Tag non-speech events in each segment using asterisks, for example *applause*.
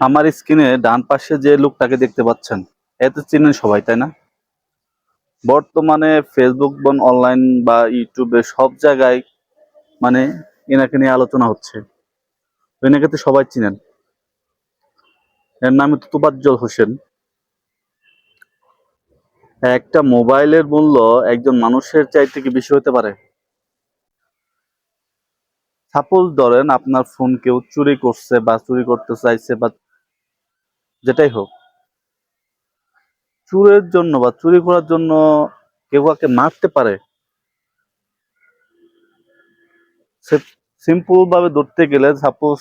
আমার স্ক্রিনে ডান পাশে যে লোকটাকে দেখতে পাচ্ছেন এত চিনেন সবাই, তাই না? বর্তমানে ফেসবুক বন অনলাইন বা ইউটিউবে সব জায়গায় মানে এনাকে নিয়ে আলোচনা হচ্ছে। এনাকে তো সবাই চিনেন। এর নাম তো তুবাজ্জল হোসেন। একটা মোবাইলের মূল্য একজন মানুষের চাইতে কি বেশি হতে পারে। সাপোজ ধরেন আপনার ফোন কেউ চুরি করছে বা চুরি করতে চাইছে বা যেটাই হোক, চুরের জন্য বা চুরি করার জন্য কেউ কাকে মারতে পারে সিম্পল ভাবে ধরতে গেলে সাপোজ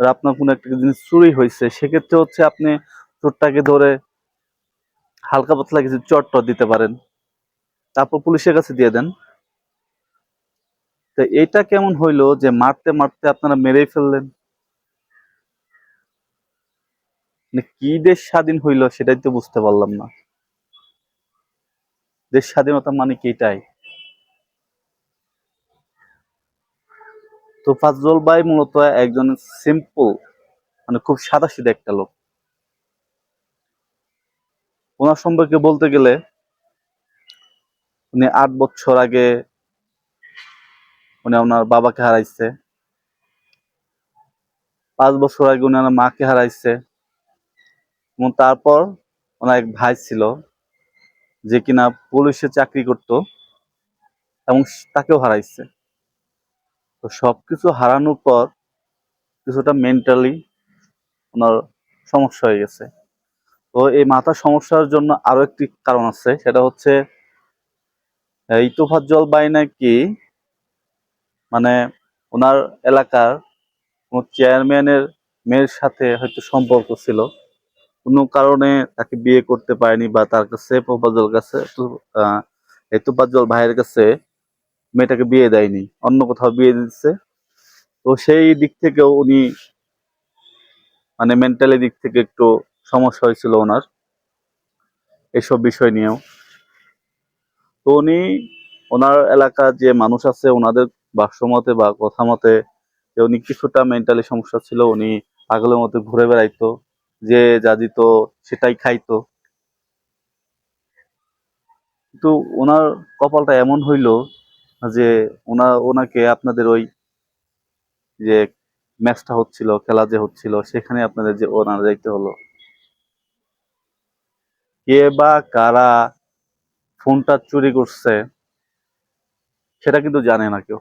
আপনার কোনো একটা জিনিস চুরি হয়েছে, সেক্ষেত্রে হচ্ছে আপনি চোরটাকে ধরে হালকা পাতলা কিছু চট দিতে পারেন, তারপর পুলিশের কাছে দিয়ে দেন। তো এইটা কেমন হইল যে মারতে মারতে আপনারা মেরেই ফেললেন মানে কি দেশ স্বাধীন হইল সেটাই তো বুঝতে পারলাম না। দেশ স্বাধীনতা মানে কি এটাই? তো ফাজল ভাই মূলত একজন সিম্পল মানে খুব সাদা সিধা একটা লোক। ওনার সম্পর্কে বলতে গেলে, উনি আট বছর আগে উনি ওনার বাবাকে হারাইছে। পাঁচ বছর আগে উনি ওনার মাকে হারাইছে। এবং তারপর ওনার এক ভাই ছিল যে কিনা পুলিশে চাকরি করত এবং তাকেও হারাইছে। তো সবকিছু হারানোর পর কিছুটা মেন্টালি ওনার সমস্যা হয়ে গেছে। তো এই মাথার সমস্যার জন্য আরও একটি কারণ আছে, সেটা হচ্ছে, এই তোফাজ্জল বাই নাকি মানে ওনার এলাকার চেয়ারম্যানের মেয়ের সাথে হয়তো সম্পর্ক ছিল। কোনো কারণে তাকে বিয়ে করতে পারেনি বা তার কাছে তোফাজ্জল কাছে এই তোফাজ্জল ভাইয়ের কাছে মেয়েটাকে বিয়ে দেয়নি, অন্য কোথাও বিয়ে দিচ্ছে তো সেই দিক থেকেও উনি মানে মেন্টালি দিক থেকে একটু সমস্যা হয়েছিল ওনার এসব বিষয় নিয়েও। তো উনি, ওনার এলাকার যে মানুষ আছে, ওনাদের বাক্সমতে বা কথা মতে উনি কিছুটা মেন্টালি সমস্যা ছিল, উনি পাগলের মতো ঘুরে বেড়াইতো। যে যা দিত সেটাই খাইতো। কিন্তু ওনার কপালটা এমন হইল যে ওনা, ওনাকে আপনাদের ওই যে ম্যাচটা হচ্ছিল, খেলা যে হচ্ছিল, সেখানে আপনাদের যে ওনার যাইতে হলো। কে বা কারা ফোনটা চুরি করছে, সেটা কিন্তু জানে না কেউ।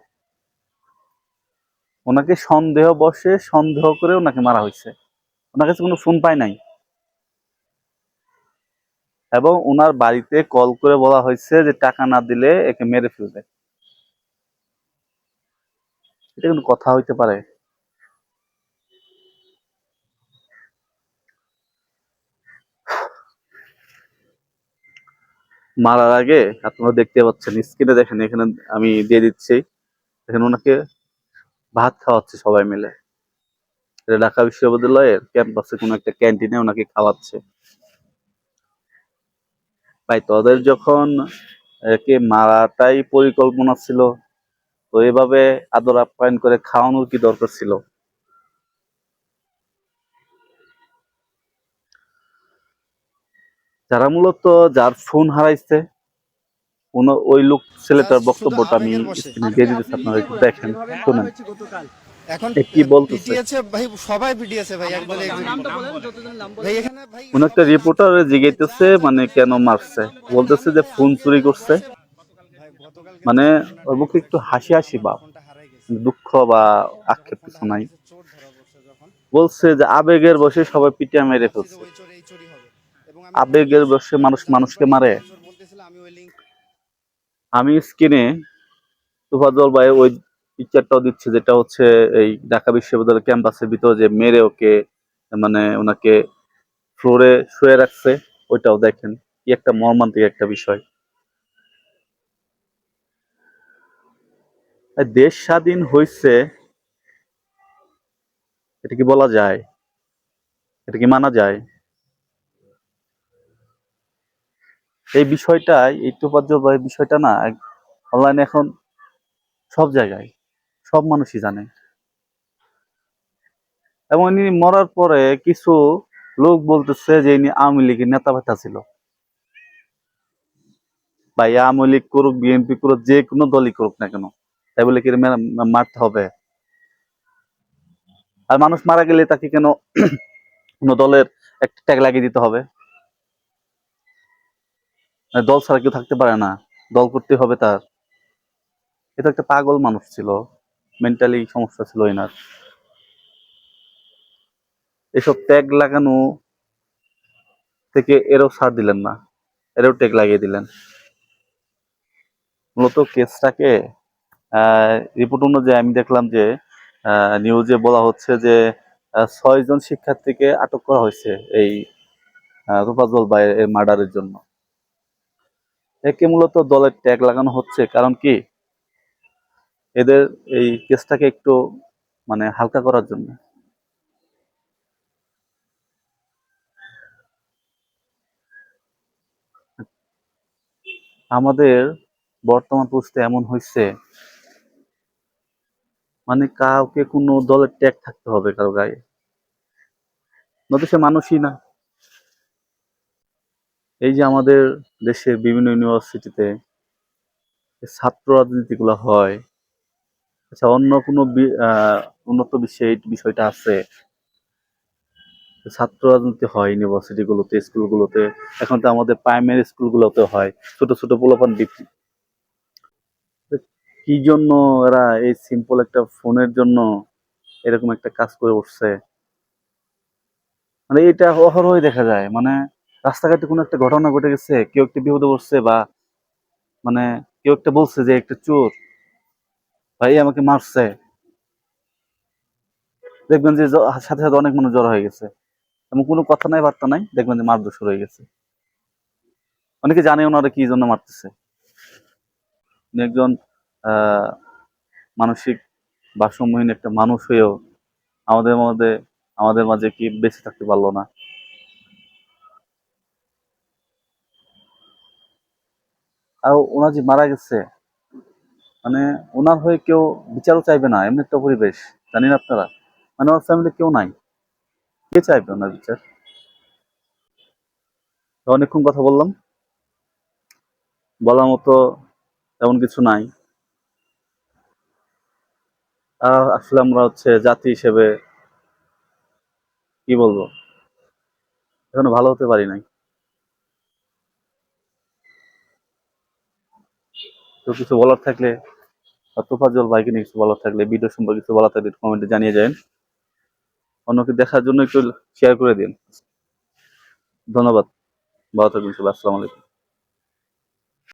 ওনাকে সন্দেহ বসে, সন্দেহ করে ওনাকে মারা হয়েছে। ওনার কাছে কোনো ফোন পায় নাই? এবং ওনার বাড়িতে কল করে বলা হয়েছে যে টাকা না দিলে একে মেরে ফেলবে। এটা কিন্তু কথা হইতে পারে? মারার আগে আপনারা দেখতে পাচ্ছেন স্ক্রিনে দেখেন, এখানে আমি দিয়ে দিচ্ছি। এখানে ওনাকে ভাত খাওয়াচ্ছে সবাই মিলে। এটা ঢাকা বিশ্ববিদ্যালয়ের ক্যাম্পাসে কোনো একটা ক্যান্টিনে ওনাকে খাওয়াচ্ছে। ভাই তোদের যখন একে মারাটাই পরিকল্পনা ছিল তো এভাবে আদর আপ্যায়ন করে খাওয়ানোর কি দরকার ছিল? যারা মূলত যার ফোন হারাইছে ওই লোক ছেলেটার বক্তব্যটা আমি দিয়ে দিতেছি আপনারা একটু দেখেন শুনেন। এখন কি বলতেছে? ভাই সবাই পিটিয়েছে ভাই একদম ভাই এখানে ভাই কোন একটা রিপোর্টার জিজ্ঞাইতেছে মানে কেন মারছে? বলতেছে যে ফোন চুরি করছে। মানে ওর মুখে একটু হাসি হাসি ভাব। গেছে। দুঃখ বা আক্ষেপ কিছু নাই। বলছে যে আবেগের বসে সবাই পিটিয়ে মেরে ফেলছে। আবেগের বসে মানুষ মানুষকে মারে। আমি স্ক্রিনে তুফাজল ভাই ওই পিকচারটাও দিচ্ছে যেটা হচ্ছে এই ঢাকা বিশ্ববিদ্যালয় ক্যাম্পাসের ভিতরে যে মেরে ওকে মানে ওনাকে ফ্লোরে শুয়ে রাখছে, ওইটাও দেখেন। কি একটা মর্মান্তিক একটা বিষয়। দেশ স্বাধীন হয়েছে এটা কি বলা যায়? এটা কি মানা যায়? এই বিষয়টাই, এই বিষয়টা না অনলাইনে এখন সব জায়গায়। সব মানুষই জানে। এবং ইনি মরার পরে কিছু লোক বলতেছে যে ইনি আওয়ামী লীগের নেতা ফেতা ছিল। বা আওয়ামী লীগ করুক, বিএনপি করুক, যে কোনো দলই করুক না কেন, তাই বলে কি মারতে হবে? আর মানুষ মারা গেলে তাকে কেন *clears throat* কোনো দলের একটা ট্যাগ লাগিয়ে দিতে হবে? দল ছাড়া কেউ থাকতে পারে না, দল করতে হবে তার। এটা একটা পাগল মানুষ ছিল। মেন্টালি সমস্যা ছিল এনার। এসব ট্যাগ লাগানো থেকে এরও ছাড় দিলেন না, এরও ট্যাগ লাগিয়ে দিলেন। মূলত কেসটাকে রিপোর্ট অনুযায়ী আমি দেখলাম যে নিউজে বলা হচ্ছে যে ছয় জন শিক্ষার্থীকে আটক করা হয়েছে এই রূপাজল বাইয়ের মার্ডারের জন্য। একে মূলত দলের ট্যাগ লাগানো হচ্ছে, কারণ কি? এদের এই কেসটাকে একটু মানে হালকা করার জন্য। আমাদের বর্তমান পরিস্থিতি এমন হয়েছে মানে কাউকে কোনো দলের ট্যাগ থাকতে হবে কারও গায়ে। নয়তো সে মানুষই না। এই যে আমাদের দেশের বিভিন্ন ইউনিভার্সিটিতে ছাত্র রাজনীতিগুলো হয় আচ্ছা অন্য কোনো উন্নত বিশ্বে এই বিষয়টা আছে? ছাত্র রাজনীতি হয় ইউনিভার্সিটি গুলোতে স্কুলগুলোতে এখন তো আমাদের প্রাইমারি স্কুলগুলোতে হয়। ছোট ছোট পোলাপান বৃত্তি কি জন্য এরা এই সিম্পল একটা ফোনের জন্য এরকম একটা কাজ করে উঠছে? মানে এটা অহরহই দেখা যায়। মানে রাস্তাঘাটে কোনো একটা ঘটনা ঘটে গেছে, কেউ একটা বিপদে পড়ছে বা মানে কেউ একটা বলছে যে একটা চোর। ভাই, আমাকে মারছে। দেখবেন যে সাথে সাথে অনেক মানুষ জড়ো হয়ে গেছে। এবং কোনো কথা নাই, বার্তা নাই। দেখবেন যে মারধর শুরু হয়ে গেছে। অনেকে জানে ওনারা কি জন্য মারতেছে। একজন মানসিক ভারসাম্যহীন একটা মানুষ হয়েও আমাদের মধ্যে, আমাদের মাঝে কি বেঁচে থাকতে পারল না। আর ওনার যে মারা গেছে মানে ওনার হয়ে কেউ বিচারও চাইবে না, এমনি একটা পরিবেশ। জানেন আপনারা? মানে ওর ফ্যামিলি কেউ নাই। কে চাইবে ওনার বিচার? অনেকক্ষণ কথা বললাম। বলার মতো তেমন কিছু নাই। আর আসলে আমরা হচ্ছে জাতি হিসেবে কি বলব? এখনও ভালো হতে পারি নাই। তো কিছু বলার থাকলে তোফাজল ভাইকে নিয়ে কিছু বলা থাকলে ভিডিও সম্পর্কে কিছু বলা থাকলে কমেন্টে জানিয়ে যান অন্যকে দেখার জন্য একটু শেয়ার করে দিন। ধন্যবাদ। ভালো থাকবেন সবাই, আসসালামু আলাইকুম।